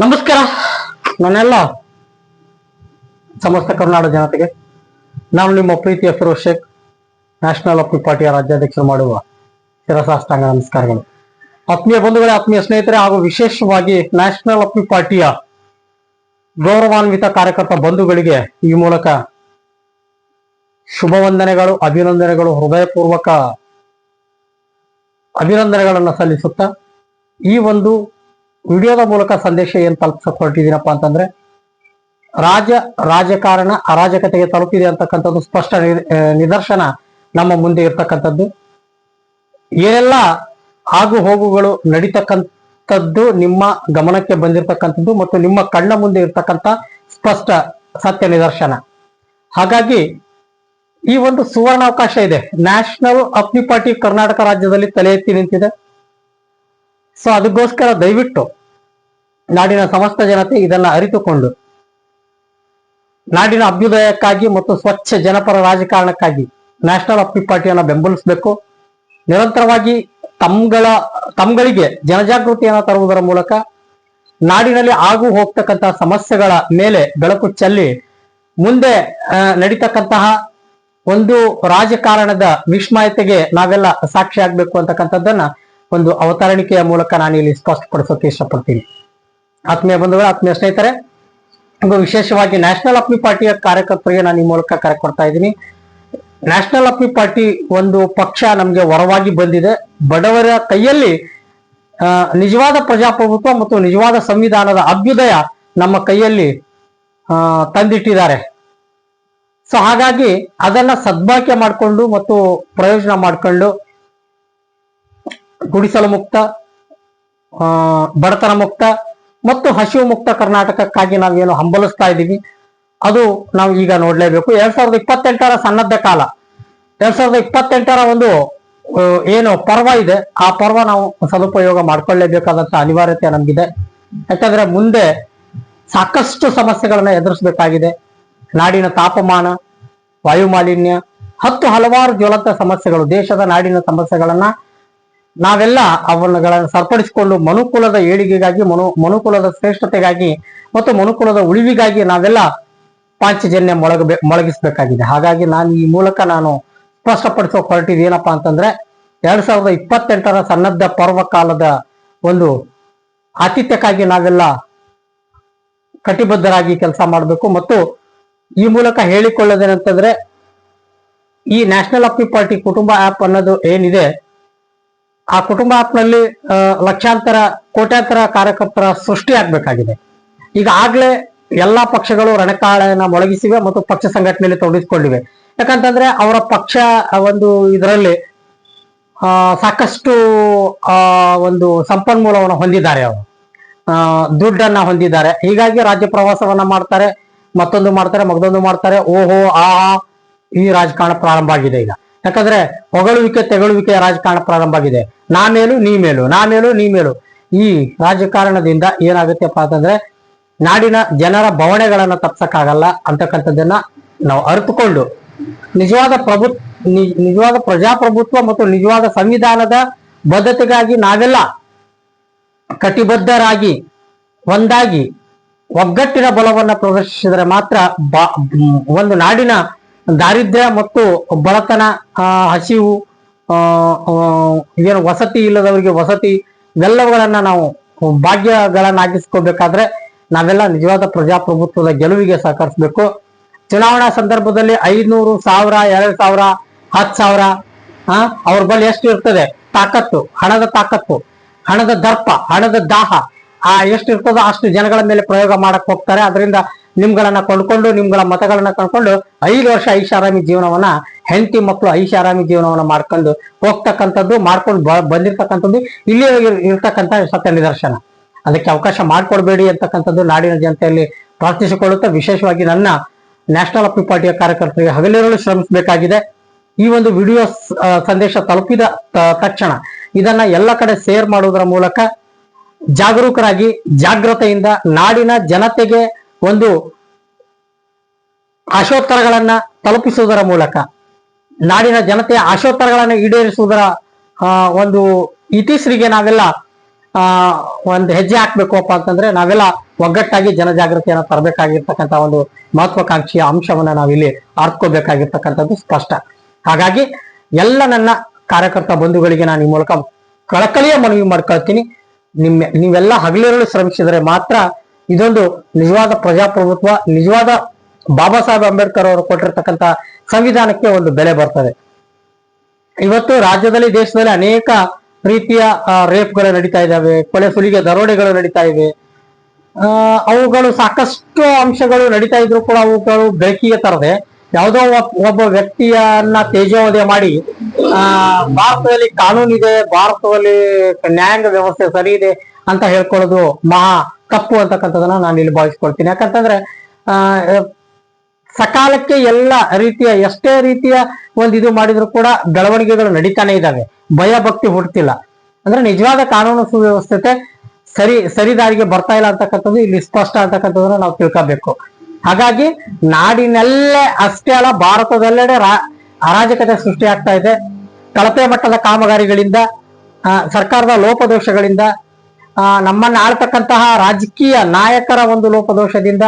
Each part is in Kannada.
ನಮಸ್ಕಾರ. ನನ್ನೆಲ್ಲ. ಸಮಸ್ತ ಕರ್ನಾಟಕ ಜನತೆಗೆ. ನಾನು ನಿಮ್ಮ ಪ್ರೀತಿಯ ಫಿರೋಜ್ ಶೇಖ್ ನ್ಯಾಷನಲ್ ಅಪ್ಪಿ ಪಾರ್ಟಿಯ ರಾಜ್ಯಾಧ್ಯಕ್ಷರು ಮಾಡುವ ಶಿರಸಾಷ್ಟಾಂಗ ನಮಸ್ಕಾರಗಳು. ಆತ್ಮೀಯ ಬಂಧುಗಳೇ, ಆತ್ಮೀಯ ಸ್ನೇಹಿತರೆ, ಹಾಗೂ ವಿಶೇಷವಾಗಿ ನ್ಯಾಷನಲ್ ಅಪ್ಪಿ ಪಾರ್ಟಿಯ ಗೌರವಾನ್ವಿತ ಕಾರ್ಯಕರ್ತ ಬಂಧುಗಳಿಗೆ ಈ ಮೂಲಕ ಶುಭ ವಂದನೆಗಳು ಅಭಿನಂದನೆಗಳು, ಹೃದಯಪೂರ್ವಕ ಅಭಿನಂದನೆಗಳನ್ನು ಸಲ್ಲಿಸುತ್ತಾ ಈ ಒಂದು ವಿಡಿಯೋದ ಮೂಲಕ ಸಂದೇಶ ಏನ್ ತಲುಪಿಸಕ್ ಹೊರಟಿದ್ದೀನಪ್ಪ ಅಂತಂದ್ರೆ ರಾಜ ರಾಜಕಾರಣ ಅರಾಜಕತೆಗೆ ತಲುಪಿದೆ ಅಂತಕ್ಕಂಥದ್ದು ಸ್ಪಷ್ಟ ನಿದರ್ಶನ ನಮ್ಮ ಮುಂದೆ ಇರ್ತಕ್ಕಂಥದ್ದು. ಏನೆಲ್ಲ ಆಗು ಹೋಗುಗಳು ನಡೀತಕ್ಕಂಥದ್ದು ನಿಮ್ಮ ಗಮನಕ್ಕೆ ಬಂದಿರತಕ್ಕಂಥದ್ದು ಮತ್ತು ನಿಮ್ಮ ಕಣ್ಣ ಮುಂದೆ ಇರ್ತಕ್ಕಂಥ ಸ್ಪಷ್ಟ ಸತ್ಯ ನಿದರ್ಶನ. ಹಾಗಾಗಿ ಈ ಒಂದು ಸುವರ್ಣಾವಕಾಶ ಇದೆ. ನ್ಯಾಷನಲ್ ಅಪ್ನಿ ಪಾರ್ಟಿ ಕರ್ನಾಟಕ ರಾಜ್ಯದಲ್ಲಿ ತಲೆ ಎತ್ತಿ ನಿಂತಿದೆ. ಸೊ ಅದಕ್ಕೋಸ್ಕರ ದಯವಿಟ್ಟು ನಾಡಿನ ಸಮಸ್ತ ಜನತೆ ಇದನ್ನ ಅರಿತುಕೊಂಡು, ನಾಡಿನ ಅಭ್ಯುದಯಕ್ಕಾಗಿ ಮತ್ತು ಸ್ವಚ್ಛ ಜನಪರ ರಾಜಕಾರಣಕ್ಕಾಗಿ ನ್ಯಾಷನಲ್ ಅಪ್ಪಿ ಪಾರ್ಟಿಯನ್ನು ಬೆಂಬಲಿಸಬೇಕು. ನಿರಂತರವಾಗಿ ತಮ್ಗಳ, ತಮ್ಗಳಿಗೆ ಜನಜಾಗೃತಿಯನ್ನ ತರುವುದರ ಮೂಲಕ ನಾಡಿನಲ್ಲಿ ಆಗು ಹೋಗ್ತಕ್ಕಂತಹ ಸಮಸ್ಯೆಗಳ ಮೇಲೆ ಬೆಳಕು ಚೆಲ್ಲಿ ಮುಂದೆ ನಡೀತಕ್ಕಂತಹ ಒಂದು ರಾಜಕಾರಣದ ವಿಸ್ಮಯತೆಗೆ ನಾವೆಲ್ಲ ಸಾಕ್ಷಿ ಆಗ್ಬೇಕು ಅಂತಕ್ಕಂಥದ್ದನ್ನ ಒಂದು ಅವತರಣಿಕೆಯ ಮೂಲಕ ನಾನು ಇಲ್ಲಿ ಸ್ಪಷ್ಟಪಡಿಸೋಕೆ ಇಷ್ಟಪಡ್ತೀನಿ. ಆತ್ಮೀಯ ಬಂಧುಗಳು, ಆತ್ಮೀಯ ಸ್ನೇಹಿತರೆ ವಿಶೇಷವಾಗಿ ನ್ಯಾಷನಲ್ ಅಪ್ನಿ ಪಾರ್ಟಿಯ ಕಾರ್ಯಕರ್ತರಿಗೆ ನಾನು ಈ ಮೂಲಕ ಕರೆ ಕೊಡ್ತಾ ಇದ್ದೀನಿ. ನ್ಯಾಷನಲ್ ಅಪ್ನಿ ಪಾರ್ಟಿ ಒಂದು ಪಕ್ಷ ನಮಗೆ ಹೊರವಾಗಿ ಬಂದಿದೆ. ಬಡವರ ಕೈಯಲ್ಲಿ ನಿಜವಾದ ಪ್ರಜಾಪ್ರಭುತ್ವ ಮತ್ತು ನಿಜವಾದ ಸಂವಿಧಾನದ ಅಭ್ಯುದಯ ನಮ್ಮ ಕೈಯಲ್ಲಿ ತಂದಿಟ್ಟಿದ್ದಾರೆ. ಸೊ, ಹಾಗಾಗಿ ಅದನ್ನ ಸದ್ಬಳಕೆ ಮಾಡಿಕೊಂಡು ಮತ್ತು ಪ್ರಯೋಜನ ಮಾಡಿಕೊಂಡು ಗುಡಿಸಲು ಮುಕ್ತ ಬಡತನ ಮುಕ್ತ ಮತ್ತು ಹಸಿವು ಮುಕ್ತ ಕರ್ನಾಟಕಕ್ಕಾಗಿ ನಾವೇನು ಹಂಬಲಿಸ್ತಾ ಇದ್ದೀವಿ. ಅದು ನಾವು ಈಗ ನೋಡಲೇಬೇಕು. ಎರಡ್ ಸಾವಿರದ ಇಪ್ಪತ್ತೆಂಟರ ಸನ್ನದ್ಧ ಕಾಲ. ಎರಡ್ ಸಾವಿರದ ಇಪ್ಪತ್ತೆಂಟರ ಒಂದು ಏನು ಪರ್ವ ಇದೆ. ಆ ಪರ್ವ ನಾವು ಸದುಪಯೋಗ ಮಾಡ್ಕೊಳ್ಳೇಬೇಕಾದಂತ ಅನಿವಾರ್ಯತೆ ನಮಗಿದೆ. ಯಾಕಂದ್ರೆ ಮುಂದೆ ಸಾಕಷ್ಟು ಸಮಸ್ಯೆಗಳನ್ನ ಎದುರಿಸಬೇಕಾಗಿದೆ. ನಾಡಿನ ತಾಪಮಾನ, ವಾಯುಮಾಲಿನ್ಯ, ಹತ್ತು ಹಲವಾರು ಜ್ವಲಂತ ಸಮಸ್ಯೆಗಳು ದೇಶದ ನಾಡಿನ ಸಮಸ್ಯೆಗಳನ್ನ ನಾವೆಲ್ಲ ಅವನ್ನುಗಳನ್ನು ಸರ್ಪಡಿಸಿಕೊಂಡು ಮನುಕುಲದ ಏಳಿಗೆಗಾಗಿ, ಮನು, ಮನುಕುಲದ ಶ್ರೇಷ್ಠತೆಗಾಗಿ ಮತ್ತು ಮನುಕುಲದ ಉಳಿವಿಗಾಗಿ ನಾವೆಲ್ಲ ಪಾಂಚಜನ್ಯ ಮೊಳಗಬೇ ಮೊಳಗಿಸಬೇಕಾಗಿದೆ. ಹಾಗಾಗಿ ನಾನು ಈ ಮೂಲಕ ನಾನು ಸ್ಪಷ್ಟಪಡಿಸೋ ಹೊರಟಿದ್ದು ಏನಪ್ಪಾ ಅಂತಂದ್ರೆ, ಎರಡ್ ಸಾವಿರದ ಇಪ್ಪತ್ತೆಂಟರ ಸನ್ನದ್ಧ ಪರ್ವ ಕಾಲದ ಒಂದು ಆತಿಥ್ಯಕ್ಕಾಗಿ ನಾವೆಲ್ಲ ಕಟಿಬದ್ಧರಾಗಿ ಕೆಲಸ ಮಾಡಬೇಕು. ಮತ್ತು ಈ ಮೂಲಕ ಹೇಳಿಕೊಳ್ಳೋದೇನಂತಂದ್ರೆ, ಈ ನ್ಯಾಷನಲ್ ಅಪ್ಪಿ ಪಾರ್ಟಿ ಕುಟುಂಬ ಆಪ್ ಅನ್ನೋದು ಏನಿದೆ ಆ ಕುಟುಂಬ ಆಪ್ನಲ್ಲಿ ಲಕ್ಷಾಂತರ ಕೋಟ್ಯಾಂತರ ಕಾರ್ಯಕರ್ತರ ಸೃಷ್ಟಿ ಆಗ್ಬೇಕಾಗಿದೆ. ಈಗ ಆಗ್ಲೇ ಎಲ್ಲಾ ಪಕ್ಷಗಳು ರಣಕಾಳನ್ನ ಮೊಳಗಿಸಿವೆ ಮತ್ತು ಪಕ್ಷ ಸಂಘಟನೆಯಲ್ಲಿ ತೊಡಗಿಸಿಕೊಂಡಿವೆ ಯಾಕಂತಂದ್ರೆ ಅವರ ಪಕ್ಷ ಒಂದು ಇದರಲ್ಲಿ ಸಾಕಷ್ಟು ಒಂದು ಸಂಪನ್ಮೂಲವನ್ನು ಹೊಂದಿದ್ದಾರೆ ಅವರು. ದುಡ್ಡನ್ನ ಹೊಂದಿದ್ದಾರೆ. ಹೀಗಾಗಿ ರಾಜ್ಯ ಪ್ರವಾಸವನ್ನ ಮಾಡ್ತಾರೆ ಮತ್ತೊಂದು ಮಾಡ್ತಾರೆ ಮಗದೊಂದು ಮಾಡ್ತಾರೆ. ಓಹೋ ಆ, ಈ ರಾಜಕಾರಣ ಪ್ರಾರಂಭ ಆಗಿದೆ ಈಗ. ಯಾಕಂದ್ರೆ ಹೊಗಳುವಿಕೆ ತೆಗಳುವಿಕೆ ರಾಜಕಾರಣ ಪ್ರಾರಂಭ ಆಗಿದೆ. ನಾ ಮೇಲು, ನೀ ಮೇಲು, ನಾ ಮೇಲು, ನೀ ಮೇಲು. ಈ ರಾಜಕಾರಣದಿಂದ ಏನಾಗುತ್ತೆಪ್ಪ ಅಂತಂದ್ರೆ ನಾಡಿನ ಜನರ ಬವಣೆಗಳನ್ನ ತಪ್ಸಕ್ಕಾಗಲ್ಲ ಅಂತಕ್ಕಂಥದ್ದನ್ನ ನಾವು ಅರಿತುಕೊಂಡು ನಿಜವಾದ ಪ್ರಭು ನಿಜವಾದ ಪ್ರಜಾಪ್ರಭುತ್ವ ಮತ್ತು ನಿಜವಾದ ಸಂವಿಧಾನದ ಬದ್ಧತೆಗಾಗಿ ನಾವೆಲ್ಲ ಕಟಿಬದ್ಧರಾಗಿ, ಒಂದಾಗಿ ಒಗ್ಗಟ್ಟಿನ ಬಲವನ್ನ ಪ್ರದರ್ಶಿಸಿದರೆ ಮಾತ್ರ ಒಂದು ನಾಡಿನ ದಾರಿದ್ರ್ಯ ಮತ್ತು ಬಡತನ ಹಸಿವು ಏನು ವಸತಿ ಇಲ್ಲದವರಿಗೆ ವಸತಿ ಇವೆಲ್ಲವುಗಳನ್ನ ನಾವು ಭಾಗ್ಯಗಳನ್ನಾಗಿಸ್ಕೋಬೇಕಾದ್ರೆ ನಾವೆಲ್ಲ ನಿಜವಾದ ಪ್ರಜಾಪ್ರಭುತ್ವದ ಗೆಲುವಿಗೆ ಸಹಕರಿಸಬೇಕು. ಚುನಾವಣಾ ಸಂದರ್ಭದಲ್ಲಿ ಐನೂರು ಸಾವಿರ, ಎರಡು ಸಾವಿರ, ಹತ್ತು ಸಾವಿರ ಅವ್ರ ಬಳಿ ಎಷ್ಟು ಇರ್ತದೆ? ತಾಕತ್ತು, ಹಣದ ತಾಕತ್ತು, ಹಣದ ದರ್ಪ, ಹಣದ ದಾಹ, ಆ, ಎಷ್ಟು ಇರ್ತದೋ ಅಷ್ಟು ಜನಗಳ ಮೇಲೆ ಪ್ರಯೋಗ ಮಾಡಕ್ ಹೋಗ್ತಾರೆ. ಅದರಿಂದ ನಿಮ್ಗಳನ್ನ ಕೊಂಡ್ಕೊಂಡು, ನಿಮ್ಗಳ ಮತಗಳನ್ನ ಕೊಂಡ್ಕೊಂಡು ಐದು ವರ್ಷ ಐಷಾರಾಮಿ ಜೀವನವನ್ನ, ಹೆಂಡತಿ ಮಕ್ಕಳು ಐಷಾರಾಮಿ ಜೀವನವನ್ನ ಮಾಡ್ಕೊಂಡು ಹೋಗ್ತಕ್ಕಂಥದ್ದು, ಮಾಡ್ಕೊಂಡು ಬಂದಿರ್ತಕ್ಕಂಥದ್ದು, ಇಲ್ಲಿ ಇರ್- ಇರ್ತಕ್ಕಂಥ ಸತ್ಯ ನಿದರ್ಶನ. ಅದಕ್ಕೆ ಅವಕಾಶ ಮಾಡಿಕೊಡ್ಬೇಡಿ ಅಂತಕ್ಕಂಥದ್ದು ನಾಡಿನ ಜನತೆಯಲ್ಲಿ ಪ್ರಾರ್ಥಿಸಿಕೊಳ್ಳುತ್ತಾ ವಿಶೇಷವಾಗಿ ನನ್ನ ನ್ಯಾಷನಲ್ ಅಪ್ಪಿ ಪಾರ್ಟಿಯ ಕಾರ್ಯಕರ್ತರಿಗೆ ಹಗಲಿರಲು ಶ್ರಮಿಸಬೇಕಾಗಿದೆ. ಈ ಒಂದು ವಿಡಿಯೋ ಸಂದೇಶ ತಲುಪಿದ ತಕ್ಷಣ ಇದನ್ನ ಎಲ್ಲ ಕಡೆ ಶೇರ್ ಮಾಡುವುದರ ಮೂಲಕ ಜಾಗರೂಕರಾಗಿ ಜಾಗ್ರತೆಯಿಂದ ನಾಡಿನ ಜನತೆಗೆ ಒಂದು ಆಶೋತ್ತರಗಳನ್ನ ತಲುಪಿಸುವುದರ ಮೂಲಕ, ನಾಡಿನ ಜನತೆಯ ಆಶೋತ್ತರಗಳನ್ನು ಈಡೇರಿಸುವುದರ ಒಂದು ಇತಿಶ್ರೀಗೆ ನಾವೆಲ್ಲ ಒಂದು ಹೆಜ್ಜೆ ಹಾಕ್ಬೇಕಪ್ಪ ಅಂತಂದ್ರೆ ನಾವೆಲ್ಲ ಒಗ್ಗಟ್ಟಾಗಿ ಜನಜಾಗೃತಿಯನ್ನು ತರಬೇಕಾಗಿರ್ತಕ್ಕಂಥ ಒಂದು ಮಹತ್ವಾಕಾಂಕ್ಷೆಯ ಅಂಶವನ್ನ ನಾವಿಲ್ಲಿ ಅರ್ಥಕೋಬೇಕಾಗಿರ್ತಕ್ಕಂಥದ್ದು ಸ್ಪಷ್ಟ. ಹಾಗಾಗಿ ಎಲ್ಲ ನನ್ನ ಕಾರ್ಯಕರ್ತ ಬಂಧುಗಳಿಗೆ ನಾನು ಈ ಮೂಲಕ ಕಳಕಳಿಯ ಮನವಿ ಮಾಡ್ಕೊಳ್ತೀನಿ. ನಿಮ್ಮ, ನೀವೆಲ್ಲ ಹಗಲಿರಲು ಶ್ರಮಿಸಿದರೆ ಮಾತ್ರ ಇದೊಂದು ನಿಜವಾದ ಪ್ರಜಾಪ್ರಭುತ್ವ, ನಿಜವಾದ ಬಾಬಾ ಸಾಹೇಬ್ ಅಂಬೇಡ್ಕರ್ ಅವರು ಕೊಟ್ಟಿರ್ತಕ್ಕಂತ ಸಂವಿಧಾನಕ್ಕೆ ಒಂದು ಬೆಲೆ ಬರ್ತದೆ. ಇವತ್ತು ರಾಜ್ಯದಲ್ಲಿ, ದೇಶದಲ್ಲಿ ಅನೇಕ ರೀತಿಯ ರೇಪ್ಗಳು ನಡೀತಾ ಇದ್ದಾವೆ ಕೊಲೆ ಸುಲಿಗೆ ದರೋಡೆಗಳು ನಡೀತಾ ಇವೆ. ಅವುಗಳು ಸಾಕಷ್ಟು ಅಂಶಗಳು ನಡೀತಾ ಇದ್ರು ಕೂಡ ಅವುಗಳು ಬೆಳಕಿಗೆ ತರದೆ, ಯಾವುದೋ ಒಬ್- ಒಬ್ಬ ವ್ಯಕ್ತಿಯನ್ನ ತೇಜೋವಧೆ ಮಾಡಿ, ಆ, ಭಾರತದಲ್ಲಿ ಕಾನೂನಿದೆ, ಭಾರತದಲ್ಲಿ ನ್ಯಾಯಾಂಗ ವ್ಯವಸ್ಥೆ ಸರಿ ಇದೆ ಅಂತ ಹೇಳ್ಕೊಳ್ಳೋದು ಮಹಾ ತಪ್ಪು ಅಂತಕ್ಕಂಥದನ್ನ ನಾನು ಇಲ್ಲಿ ಭಾವಿಸ್ಕೊಳ್ತೀನಿ. ಯಾಕಂತಂದ್ರೆ, ಆ ಸಕಾಲಕ್ಕೆ ಎಲ್ಲ ರೀತಿಯ, ಎಷ್ಟೇ ರೀತಿಯ ಒಂದು ಇದು ಮಾಡಿದ್ರು ಕೂಡ ಬೆಳವಣಿಗೆಗಳು ನಡೀತಾನೆ ಇದ್ದಾವೆ. ಭಯ ಭಕ್ತಿ ಹುಡ್ತಿಲ್ಲ ಅಂದ್ರೆ ನಿಜವಾದ ಕಾನೂನು ಸುವ್ಯವಸ್ಥತೆ ಸರಿ ಸರಿದಾರಿಗೆ ಬರ್ತಾ ಇಲ್ಲ ಅಂತಕ್ಕಂಥದ್ದು ಇಲ್ಲಿ ಸ್ಪಷ್ಟ ಅಂತಕ್ಕಂಥದ್ದನ್ನ ನಾವು ತಿಳ್ಕೋಬೇಕು. ಹಾಗಾಗಿ ನಾಡಿನಲ್ಲೇ ಅಷ್ಟೇ ಅಲ್ಲ, ಭಾರತದಲ್ಲೆಡೆ ಅರಾಜಕತೆ ಸೃಷ್ಟಿ ಆಗ್ತಾ ಇದೆ. ಕಳಪೆ ಮಟ್ಟದ ಕಾಮಗಾರಿಗಳಿಂದ ಸರ್ಕಾರದ ಲೋಪದೋಷಗಳಿಂದ ಆ, ನಮ್ಮನ್ನ ಆಳ್ತಕ್ಕಂತಹ ರಾಜಕೀಯ ನಾಯಕರ ಒಂದು ಲೋಪದೋಷದಿಂದ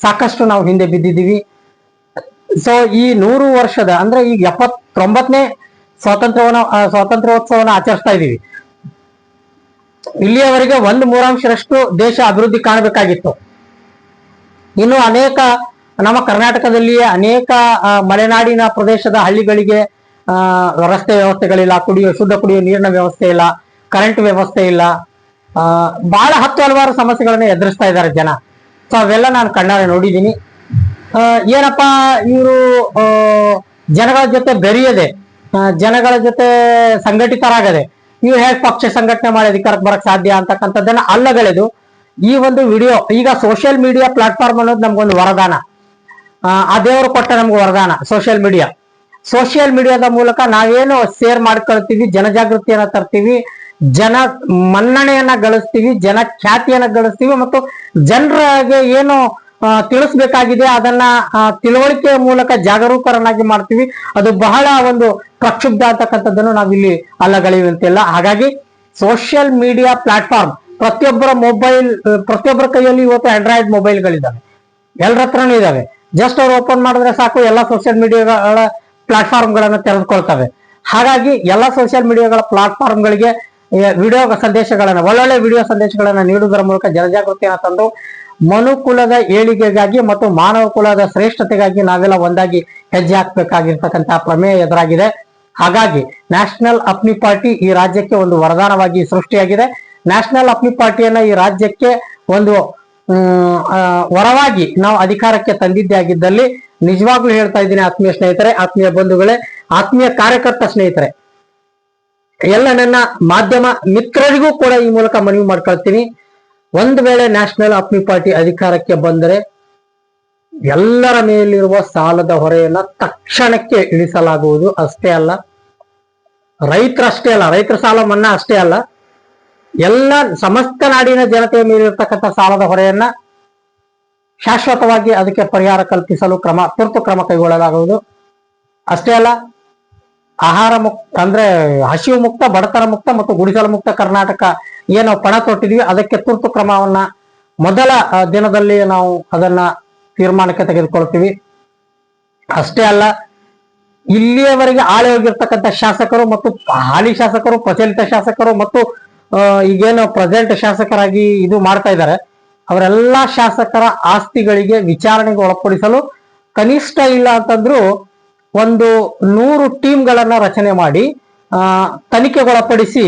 ಸಾಕಷ್ಟು ನಾವು ಹಿಂದೆ ಬಿದ್ದಿದ್ದೀವಿ. ಸೊ ಈ ನೂರು ವರ್ಷದ ಅಂದ್ರೆ ಈಗ ಎಪ್ಪತ್ತೊಂಬತ್ತನೇ ಸ್ವಾತಂತ್ರ್ಯವನ್ನು ಸ್ವಾತಂತ್ರ್ಯೋತ್ಸವನ ಆಚರಿಸ್ತಾ ಇದ್ದೀವಿ. ಇಲ್ಲಿಯವರೆಗೆ ಒಂದು ಮೂರಾಂಶರಷ್ಟು ದೇಶ ಅಭಿವೃದ್ಧಿ ಕಾಣಬೇಕಾಗಿತ್ತು. ಇನ್ನು ಅನೇಕ ನಮ್ಮ ಕರ್ನಾಟಕದಲ್ಲಿಯೇ ಅನೇಕ ಮಲೆನಾಡಿನ ಪ್ರದೇಶದ ಹಳ್ಳಿಗಳಿಗೆ ರಸ್ತೆ ವ್ಯವಸ್ಥೆಗಳಿಲ್ಲ ಕುಡಿಯೋ ಶುದ್ಧ ಕುಡಿಯೋ ನೀರಿನ ವ್ಯವಸ್ಥೆ ಇಲ್ಲ ಕರೆಂಟ್ ವ್ಯವಸ್ಥೆ ಇಲ್ಲ. ಆ, ಬಹಳ ಹತ್ತು ಹಲವಾರು ಸಮಸ್ಯೆಗಳನ್ನ ಎದುರಿಸ್ತಾ ಇದ್ದಾರೆ ಜನ. ಸೊ ಅವೆಲ್ಲ ನಾನು ಕಣ್ಣಾರೆ ನೋಡಿದ್ದೀನಿ. ಏನಪ್ಪ ಇವರು ಜನಗಳ ಜೊತೆ ಬೆರೆಯದೆ ಜನಗಳ ಜೊತೆ ಸಂಘಟಿತರಾಗದೆ ಇವ್ರು ಹೇಗೆ ಪಕ್ಷ ಸಂಘಟನೆ ಮಾಡಿ ಅಧಿಕಾರಕ್ಕೆ ಬರಕ್ ಸಾಧ್ಯ ಅಂತಕ್ಕಂಥದ್ದನ್ನ ಅಲ್ಲಗಳೆದು ಈ ಒಂದು ವಿಡಿಯೋ ಈಗ ಸೋಷಿಯಲ್ ಮೀಡಿಯಾ ಪ್ಲಾಟ್ಫಾರ್ಮ್ ಅನ್ನೋದು ನಮ್ಗೊಂದು ವರದಾನ. ದೇವರು ಕೊಟ್ಟ ನಮ್ಗೆ ವರದಾನ ಸೋಷಿಯಲ್ ಮೀಡಿಯಾ ಸೋಷಿಯಲ್ ಮೀಡಿಯಾದ ಮೂಲಕ ನಾವೇನು ಶೇರ್ ಮಾಡ್ಕೊಳ್ತೀವಿ ಜನಜಾಗೃತಿಯನ್ನ ತರ್ತೀವಿ ಜನ ಮನ್ನಣೆಯನ್ನ ಗಳಿಸ್ತೀವಿ, ಜನ ಖ್ಯಾತಿಯನ್ನ ಗಳಿಸ್ತೀವಿ ಮತ್ತು ಜನರಿಗೆ ಏನು ತಿಳಿಸ್ಬೇಕಾಗಿದೆ ಅದನ್ನ ತಿಳುವಳಿಕೆಯ ಮೂಲಕ ಜಾಗರೂಕರನ್ನಾಗಿ ಮಾಡ್ತೀವಿ. ಅದು ಬಹಳ ಒಂದು ಪ್ರಕ್ಷುಬ್ಧ ಅಂತಕ್ಕಂಥದ್ದನ್ನು ನಾವಿಲ್ಲಿ ಅಲ್ಲಗಳೆಯುವಂತಿಲ್ಲ ಹಾಗಾಗಿ ಸೋಷಿಯಲ್ ಮೀಡಿಯಾ ಪ್ಲಾಟ್ಫಾರ್ಮ್ ಪ್ರತಿಯೊಬ್ಬರ ಮೊಬೈಲ್ ಪ್ರತಿಯೊಬ್ಬರ ಕೈಯಲ್ಲಿ ಇವತ್ತು ಆಂಡ್ರಾಯ್ಡ್ ಮೊಬೈಲ್ಗಳಿದ್ದಾವೆ ಎಲ್ಲರ ಹತ್ರನೂ ಇದಾವೆ ಜಸ್ಟ್ ಅವ್ರು ಓಪನ್ ಮಾಡಿದ್ರೆ ಸಾಕು, ಎಲ್ಲ ಸೋಷಿಯಲ್ ಮೀಡಿಯಾಗಳ ಪ್ಲಾಟ್ಫಾರ್ಮ್ಗಳನ್ನು ತೆರೆದುಕೊಳ್ತವೆ. ಹಾಗಾಗಿ ಎಲ್ಲ ಸೋಷಿಯಲ್ ಮೀಡಿಯಾಗಳ ಪ್ಲಾಟ್ಫಾರ್ಮ್ಗಳಿಗೆ ವಿಡಿಯೋ ಸಂದೇಶಗಳನ್ನ, ಒಳ್ಳೊಳ್ಳೆ ವಿಡಿಯೋ ಸಂದೇಶಗಳನ್ನ ನೀಡುವುದರ ಮೂಲಕ ಜನಜಾಗೃತಿಯನ್ನು ತಂದು ಮನುಕುಲದ ಏಳಿಗೆಗಾಗಿ ಮತ್ತು ಮಾನವ ಕುಲದ ಶ್ರೇಷ್ಠತೆಗಾಗಿ ನಾವೆಲ್ಲ ಒಂದಾಗಿ ಹೆಜ್ಜೆ ಹಾಕ್ಬೇಕಾಗಿರ್ತಕ್ಕಂತಹ ಪ್ರಮೇಯ ಎದುರಾಗಿದೆ. ಹಾಗಾಗಿ ನ್ಯಾಷನಲ್ ಅಪ್ನಿ ಪಾರ್ಟಿ ಈ ರಾಜ್ಯಕ್ಕೆ ಒಂದು ವರದಾನವಾಗಿ ಸೃಷ್ಟಿಯಾಗಿದೆ. ನ್ಯಾಷನಲ್ ಅಪ್ನಿ ಪಾರ್ಟಿಯನ್ನ ಈ ರಾಜ್ಯಕ್ಕೆ ಒಂದು ವರವಾಗಿ ನಾವು ಅಧಿಕಾರಕ್ಕೆ ತಂದಿದ್ದೇ ಆಗಿದ್ದಲ್ಲಿ ನಿಜವಾಗ್ಲೂ ಹೇಳ್ತಾ ಇದ್ದೀನಿ ಆತ್ಮೀಯ ಸ್ನೇಹಿತರೆ, ಆತ್ಮೀಯ ಬಂಧುಗಳೇ, ಆತ್ಮೀಯ ಕಾರ್ಯಕರ್ತ ಸ್ನೇಹಿತರೆ. ಎಲ್ಲ ನನ್ನ ಮಾಧ್ಯಮ ಮಿತ್ರರಿಗೂ ಕೂಡ ಈ ಮೂಲಕ ಮನವಿ ಮಾಡ್ಕೊಳ್ತೀನಿ. ಒಂದು ವೇಳೆ ನ್ಯಾಷನಲ್ ಆಪ್ಮಿ ಪಾರ್ಟಿ ಅಧಿಕಾರಕ್ಕೆ ಬಂದರೆ ಎಲ್ಲರ ಮೇಲಿರುವ ಸಾಲದ ಹೊರೆಯನ್ನ ತಕ್ಷಣಕ್ಕೆ ಇಳಿಸಲಾಗುವುದು. ಅಷ್ಟೇ ಅಲ್ಲ ರೈತರಷ್ಟೇ ಅಲ್ಲ, ರೈತರ ಸಾಲ ಮನ್ನಾ ಅಷ್ಟೇ ಅಲ್ಲ, ಎಲ್ಲ ಸಮಸ್ತ ನಾಡಿನ ಜನತೆಯ ಮೇಲಿರ್ತಕ್ಕಂಥ ಸಾಲದ ಹೊರೆಯನ್ನ ಶಾಶ್ವತವಾಗಿ ಅದಕ್ಕೆ ಪರಿಹಾರ ಕಲ್ಪಿಸಲು ಕ್ರಮ, ತುರ್ತು ಕ್ರಮ ಕೈಗೊಳ್ಳಲಾಗುವುದು. ಅಷ್ಟೇ ಅಲ್ಲ ಆಹಾರ ಮುಕ್ತ ಅಂದ್ರೆ ಹಸಿವು ಮುಕ್ತ, ಬಡತನ ಮುಕ್ತ ಮತ್ತು ಗುಡಿಸಲು ಮುಕ್ತ ಕರ್ನಾಟಕ ಏನು ಪಣ ತೊಟ್ಟಿದ್ವಿ. ಅದಕ್ಕೆ ತುರ್ತು ಕ್ರಮವನ್ನ ಮೊದಲ ದಿನದಲ್ಲಿ ನಾವು ಅದನ್ನ ತೀರ್ಮಾನಕ್ಕೆ ತೆಗೆದುಕೊಳ್ತೀವಿ. ಅಷ್ಟೇ ಅಲ್ಲ, ಇಲ್ಲಿಯವರೆಗೆ ಆಳೆ ಹೋಗಿರ್ತಕ್ಕಂಥ ಶಾಸಕರು ಮತ್ತು ಹಾಲಿ ಶಾಸಕರು, ಪ್ರಚಲಿತ ಶಾಸಕರು ಮತ್ತು ಈಗೇನು ಪ್ರೆಸೆಂಟ್ ಶಾಸಕರಾಗಿ ಇದು ಮಾಡ್ತಾ ಇದ್ದಾರೆ. ಅವರೆಲ್ಲಾ ಶಾಸಕರ ಆಸ್ತಿಗಳಿಗೆ ವಿಚಾರಣೆಗೆ ಒಳಪಡಿಸಲು ಕನಿಷ್ಠ ಇಲ್ಲ ಅಂತಂದ್ರೂ ಒಂದು ನೂರು ಟೀಮ್ಗಳನ್ನ ರಚನೆ ಮಾಡಿ ತನಿಖೆಗೊಳಪಡಿಸಿ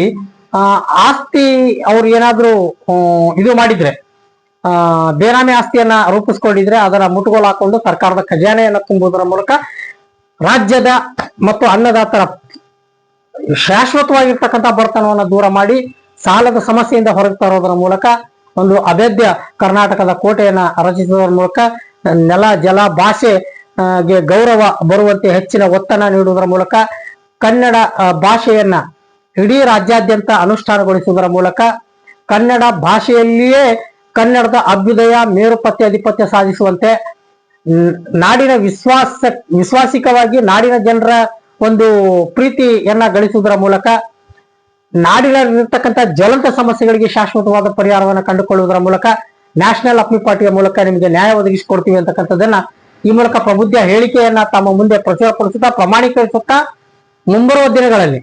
ಆಸ್ತಿ ಅವ್ರು ಏನಾದ್ರೂ ಇದು ಮಾಡಿದ್ರೆ ಬೇನಾಮಿ ಆಸ್ತಿಯನ್ನ ರೂಪಿಸ್ಕೊಂಡಿದ್ರೆ ಅದರ ಮುಟ್ಟುಗೋಲು ಹಾಕೊಂಡು ಸರ್ಕಾರದ ಖಜಾನೆಯನ್ನ ತುಂಬುವುದರ ಮೂಲಕ ರಾಜ್ಯದ ಮತ್ತು ಅನ್ನದಾತರ ಶಾಶ್ವತವಾಗಿರ್ತಕ್ಕಂಥ ಬಡತನವನ್ನು ದೂರ ಮಾಡಿ ಸಾಲದ ಸಮಸ್ಯೆಯಿಂದ ಹೊರಗೆ ತರೋದರ ಮೂಲಕ ಒಂದು ಅಭೇದ್ಯ ಕರ್ನಾಟಕದ ಕೋಟೆಯನ್ನ ರಚಿಸುವುದರ ಮೂಲಕ ನೆಲ, ಜಲ, ಭಾಷೆ ಗೆ ಗೌರವ ಬರುವಂತೆ ಹೆಚ್ಚಿನ ಒತ್ತನ್ನ ನೀಡುವುದರ ಮೂಲಕ ಕನ್ನಡ ಭಾಷೆಯನ್ನ ಇಡೀ ರಾಜ್ಯಾದ್ಯಂತ ಅನುಷ್ಠಾನಗೊಳಿಸುವುದರ ಮೂಲಕ ಕನ್ನಡ ಭಾಷೆಯಲ್ಲಿಯೇ ಕನ್ನಡದ ಅಭ್ಯುದಯ ಮೇರುಪತ್ಯ ಅಧಿಪತ್ಯ ಸಾಧಿಸುವಂತೆ ನಾಡಿನ ವಿಶ್ವಾಸ, ವಿಶ್ವಾಸಿಕವಾಗಿ ನಾಡಿನ ಜನರ ಒಂದು ಪ್ರೀತಿಯನ್ನ ಗಳಿಸುವುದರ ಮೂಲಕ ನಾಡಿನಲ್ಲಿರ್ತಕ್ಕಂಥ ಜ್ವಲಂತ ಸಮಸ್ಯೆಗಳಿಗೆ ಶಾಶ್ವತವಾದ ಪರಿಹಾರವನ್ನು ಕಂಡುಕೊಳ್ಳುವುದರ ಮೂಲಕ ನ್ಯಾಷನಲ್ ಅಪ್ಮಿ ಪಾರ್ಟಿಯ ಮೂಲಕ ನಿಮಗೆ ನ್ಯಾಯ ಒದಗಿಸಿಕೊಡ್ತೀವಿ ಅಂತಕ್ಕಂಥದ್ದನ್ನ ಈ ಮೂಲಕ ಪ್ರಬುದ್ಧ ಹೇಳಿಕೆಯನ್ನ ತಮ್ಮ ಮುಂದೆ ಪ್ರಚುರಪಡಿಸುತ್ತಾ ಪ್ರಮಾಣೀಕರಿಸುತ್ತಾ ಮುಂಬರುವ ದಿನಗಳಲ್ಲಿ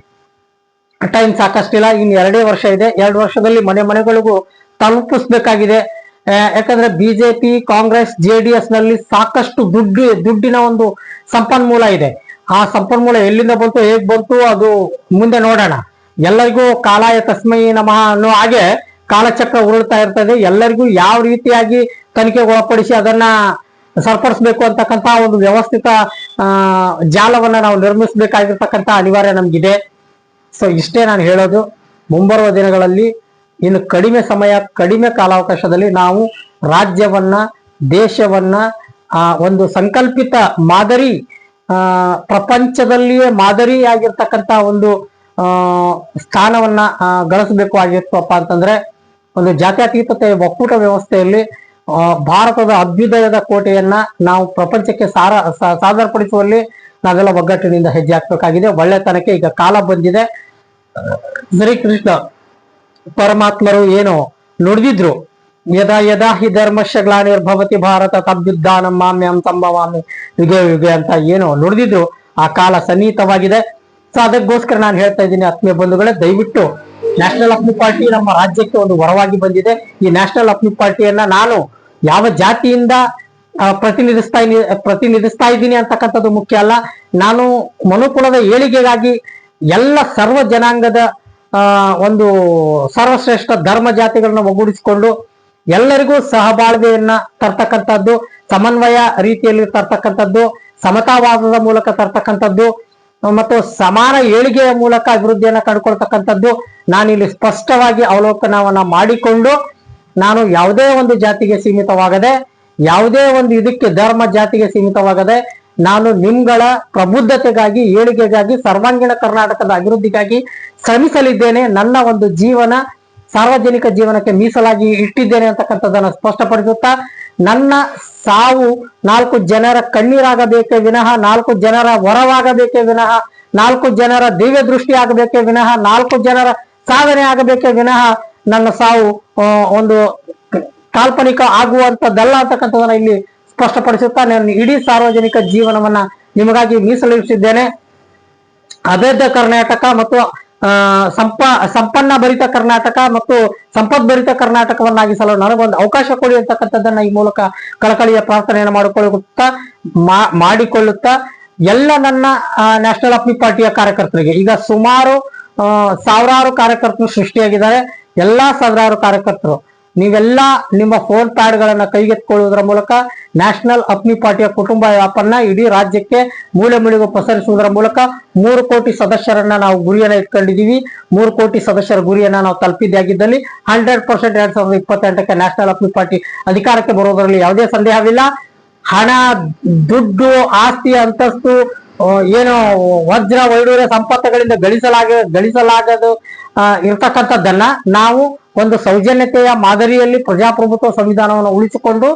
ಟೈಮ್ ಸಾಕಷ್ಟಿಲ್ಲ, ಇನ್ನು ಎರಡೇ ವರ್ಷ ಇದೆ. ಎರಡು ವರ್ಷದಲ್ಲಿ ಮನೆ ಮನೆಗಳಿಗೂ ತಲುಪಿಸ್ಬೇಕಾಗಿದೆ. ಯಾಕಂದ್ರೆ ಬಿಜೆಪಿ ಕಾಂಗ್ರೆಸ್ ಜೆಡಿಎಸ್ನಲ್ಲಿ ಸಾಕಷ್ಟು ದುಡ್ಡು, ದುಡ್ಡಿನ ಒಂದು ಸಂಪನ್ಮೂಲ ಇದೆ. ಆ ಸಂಪನ್ಮೂಲ ಎಲ್ಲಿಂದ ಬಂತು, ಹೇಗ್ ಬಂತು, ಅದು ಮುಂದೆ ನೋಡೋಣ. ಎಲ್ಲರಿಗೂ ಕಾಲಾಯ ತಸ್ಮೈ ನಮಃ ಅನ್ನೋ ಹಾಗೆ ಕಾಲಚಕ್ರ ಉರುಳ್ತಾ ಇರ್ತದೆ. ಎಲ್ಲರಿಗೂ ಯಾವ ರೀತಿಯಾಗಿ ತನಿಖೆಗೆ ಒಳಪಡಿಸಿ ಅದನ್ನ ಸರಿಪಡಿಸ್ಬೇಕು ಅಂತಕ್ಕಂತ ಒಂದು ವ್ಯವಸ್ಥಿತ ಜಾಲವನ್ನ ನಾವು ನಿರ್ಮಿಸಬೇಕಾಗಿರ್ತಕ್ಕಂತ ಅನಿವಾರ್ಯ ನಮ್ಗಿದೆ. ಸೊ ಇಷ್ಟೇ ನಾನು ಹೇಳೋದು. ಮುಂಬರುವ ದಿನಗಳಲ್ಲಿ ಇನ್ನು ಕಡಿಮೆ ಸಮಯ, ಕಡಿಮೆ ಕಾಲಾವಕಾಶದಲ್ಲಿ ನಾವು ರಾಜ್ಯವನ್ನ, ದೇಶವನ್ನ ಒಂದು ಸಂಕಲ್ಪಿತ ಮಾದರಿ ಪ್ರಪಂಚದಲ್ಲಿಯೇ ಮಾದರಿಯಾಗಿರ್ತಕ್ಕಂಥ ಒಂದು ಸ್ಥಾನವನ್ನ ಗಳಿಸಬೇಕು ಆಗಿತ್ತಪ್ಪ ಅಂತಂದ್ರೆ ಒಂದು ಜಾತ್ಯತೀತತೆ ಒಕ್ಕೂಟ ವ್ಯವಸ್ಥೆಯಲ್ಲಿ ಭಾರತದ ಅಭ್ಯುದಯದ ಕೋಟೆಯನ್ನ ನಾವು ಪ್ರಪಂಚಕ್ಕೆ ಸಾರ ಸಾದರಪಡಿಸುವಲ್ಲಿ ನಾವೆಲ್ಲ ಒಗ್ಗಟ್ಟಿನಿಂದ ಹೆಜ್ಜೆ ಹಾಕ್ಬೇಕಾಗಿದೆ. ಒಳ್ಳೆತನಕ್ಕೆ ಈಗ ಕಾಲ ಬಂದಿದೆ. ಶ್ರೀಕೃಷ್ಣ ಪರಮಾತ್ಮರು ಏನು ನುಡಿದಿದ್ರು? ಯದಾ ಯದಾ ಹಿ ಧರ್ಮಶ ಗ್ಲಾನಿರ್ಭವತಿ ಭಾರತ ತಬ್ಯುದ್ಧಾನ ಮಾಮ್ಯಂ ಸಂಭವಾಮಿ ಯುಗೆ ಯುಗೆ ಅಂತ ಏನು ನುಡಿದಿದ್ರು. ಆ ಕಾಲ ಸನ್ನಿಹಿತವಾಗಿದೆ. ಸೊ ಅದಕ್ಕೋಸ್ಕರ ನಾನು ಹೇಳ್ತಾ ಇದ್ದೀನಿ ಆತ್ಮೀಯ ಬಂಧುಗಳೇ, ದಯವಿಟ್ಟು ನ್ಯಾಷನಲ್ ಅಪ್ನಿ ಪಾರ್ಟಿ ನಮ್ಮ ರಾಜ್ಯಕ್ಕೆ ಒಂದು ವರವಾಗಿ ಬಂದಿದೆ. ಈ ನ್ಯಾಷನಲ್ ಅಪ್ನಿ ಪಾರ್ಟಿಯನ್ನ ನಾನು ಯಾವ ಜಾತಿಯಿಂದ ಪ್ರತಿನಿಧಿಸ್ತಾ ಪ್ರತಿನಿಧಿಸ್ತಾ ಇದ್ದೀನಿ ಅಂತಕ್ಕಂಥದ್ದು ಮುಖ್ಯ ಅಲ್ಲ. ನಾನು ಮನುಕುಲದ ಏಳಿಗೆಗಾಗಿ ಎಲ್ಲ ಸರ್ವ ಜನಾಂಗದ ಒಂದು ಸರ್ವಶ್ರೇಷ್ಠ ಧರ್ಮ ಜಾತಿಗಳನ್ನ ಒಗ್ಗೂಡಿಸಿಕೊಂಡು ಎಲ್ಲರಿಗೂ ಸಹಬಾಳ್ವೆಯನ್ನ ತರ್ತಕ್ಕಂಥದ್ದು, ಸಮನ್ವಯ ರೀತಿಯಲ್ಲಿ ತರ್ತಕ್ಕಂಥದ್ದು, ಸಮತಾವಾದದ ಮೂಲಕ ತರ್ತಕ್ಕಂಥದ್ದು ಮತ್ತು ಸಮಾನ ಏಳಿಗೆಯ ಮೂಲಕ ಅಭಿವೃದ್ಧಿಯನ್ನ ಕಂಡುಕೊಳ್ತಕ್ಕಂಥದ್ದು ನಾನಿಲ್ಲಿ ಸ್ಪಷ್ಟವಾಗಿ ಅವಲೋಕನವನ್ನ ಮಾಡಿಕೊಂಡು ನಾನು ಯಾವುದೇ ಒಂದು ಜಾತಿಗೆ ಸೀಮಿತವಾಗದೆ, ಯಾವುದೇ ಒಂದು ಇದಕ್ಕೆ ಧರ್ಮ ಜಾತಿಗೆ ಸೀಮಿತವಾಗದೆ, ನಾನು ನಿಮ್ಗಳ ಪ್ರಬುದ್ಧತೆಗಾಗಿ, ಏಳಿಗೆಗಾಗಿ, ಸರ್ವಾಂಗೀಣ ಕರ್ನಾಟಕದ ಅಭಿವೃದ್ಧಿಗಾಗಿ ಶ್ರಮಿಸಲಿದ್ದೇನೆ. ನನ್ನ ಒಂದು ಜೀವನ ಸಾರ್ವಜನಿಕ ಜೀವನಕ್ಕೆ ಮೀಸಲಾಗಿ ಇಟ್ಟಿದ್ದೇನೆ ಅಂತಕ್ಕಂಥದ್ದನ್ನು ಸ್ಪಷ್ಟಪಡಿಸುತ್ತಾ ನನ್ನ ಸಾವು ನಾಲ್ಕು ಜನರ ಕಣ್ಣೀರಾಗಬೇಕೇ ವಿನಃ, ನಾಲ್ಕು ಜನರ ವರವಾಗಬೇಕೇ ವಿನಃ, ನಾಲ್ಕು ಜನರ ದಿವ್ಯ ದೃಷ್ಟಿ ಆಗಬೇಕೇ ವಿನಃ, ನಾಲ್ಕು ಜನರ ಸಾಧನೆ ಆಗಬೇಕೇ ವಿನಃ ನನ್ನ ಸಾವು ಒಂದು ಕಾಲ್ಪನಿಕ ಆಗುವಂತದ್ದಲ್ಲ ಅಂತಕ್ಕಂಥದನ್ನ ಇಲ್ಲಿ ಸ್ಪಷ್ಟಪಡಿಸುತ್ತಾ ನಾನು ಇಡೀ ಸಾರ್ವಜನಿಕ ಜೀವನವನ್ನ ನಿಮಗಾಗಿ ಮೀಸಲಿರಿಸಿದ್ದೇನೆ ಅಭೇದ ಕರ್ನಾಟಕ ಮತ್ತು ಸಂಪ, ಸಂಪನ್ನ ಭರಿತ ಕರ್ನಾಟಕ ಮತ್ತು ಸಂಪದ್ಭರಿತ ಕರ್ನಾಟಕವನ್ನಾಗಿಸಲು ನನಗೊಂದು ಅವಕಾಶ ಕೊಡಿ ಅಂತಕ್ಕಂಥದ್ದನ್ನ ಈ ಮೂಲಕ ಕಳಕಳಿಯ ಪ್ರಾರ್ಥನೆಯನ್ನು ಮಾಡಿಕೊಳ್ಳುತ್ತಾ ಮಾಡಿಕೊಳ್ಳುತ್ತಾ ಎಲ್ಲ ನನ್ನ ನ್ಯಾಷನಲ್ ಅಪ್ನಿ ಪಾರ್ಟಿಯ ಕಾರ್ಯಕರ್ತರಿಗೆ. ಈಗ ಸುಮಾರು ಸಾವಿರಾರು ಕಾರ್ಯಕರ್ತರು ಸೃಷ್ಟಿಯಾಗಿದ್ದಾರೆ. ಎಲ್ಲಾ ಸಾವಿರಾರು ಕಾರ್ಯಕರ್ತರು. ನೀವೆಲ್ಲ ನಿಮ್ಮ ಫೋನ್ ಪ್ಯಾಡ್ಗಳನ್ನ ಕೈಗೆತ್ತಿಕೊಳ್ಳುವುದರ ಮೂಲಕ ನ್ಯಾಷನಲ್ ಅಪ್ನಿ ಪಾರ್ಟಿಯ ಕುಟುಂಬ ವ್ಯಾಪನ್ನ ಇಡೀ ರಾಜ್ಯಕ್ಕೆ ಮೂಲೆ ಮೂಲೆಗೂ ಪಸರಿಸುವುದರ ಮೂಲಕ ಮೂರು ಕೋಟಿ ಸದಸ್ಯರನ್ನ ನಾವು ಗುರಿಯನ್ನ ಇಟ್ಕೊಂಡಿದ್ದೀವಿ. ಮೂರು ಕೋಟಿ ಸದಸ್ಯರ ಗುರಿಯನ್ನ ನಾವು ತಲುಪಿದ್ದಾಗಿದ್ದಲ್ಲಿ ಹಂಡ್ರೆಡ್ ಪರ್ಸೆಂಟ್ ಎರಡ್ ಸಾವಿರದ ಇಪ್ಪತ್ತೆಂಟಕ್ಕೆ ನ್ಯಾಷನಲ್ ಅಪ್ನಿ ಪಾರ್ಟಿ ಅಧಿಕಾರಕ್ಕೆ ಬರುವುದರಲ್ಲಿ ಯಾವುದೇ ಸಂದೇಹವಿಲ್ಲ. ಹಣ, ದುಡ್ಡು, ಆಸ್ತಿ, ಅಂತಸ್ತು ಏನು ವಜ್ರ ವೈಡೂರ್ಯ ಸಂಪತ್ತುಗಳಿಂದ ಗಳಿಸಲಾಗ, ಗಳಿಸಲಾಗದು ಇರ್ತಕ್ಕಂಥದ್ದನ್ನ ನಾವು ಒಂದು ಸೌಜನ್ಯತೆಯ ಮಾದರಿಯಲ್ಲಿ ಪ್ರಜಾಪ್ರಭುತ್ವ ಸಂವಿಧಾನವನ್ನು ಉಳಿಸಿಕೊಂಡು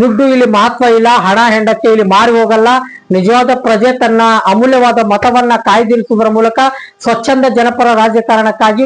ದುಡ್ಡು ಇಲ್ಲಿ ಮಹತ್ವ ಇಲ್ಲ, ಹಣ ಹೆಂಡಕ್ಕೆ ಇಲ್ಲಿ ಮಾರಿ ಹೋಗಲ್ಲ, ನಿಜವಾದ ಪ್ರಜೆ ತನ್ನ ಅಮೂಲ್ಯವಾದ ಮತವನ್ನ ಕಾಯ್ದಿರಿಸುವುದರ ಮೂಲಕ ಸ್ವಚ್ಛಂದ ಜನಪರ ರಾಜಕಾರಣಕ್ಕಾಗಿ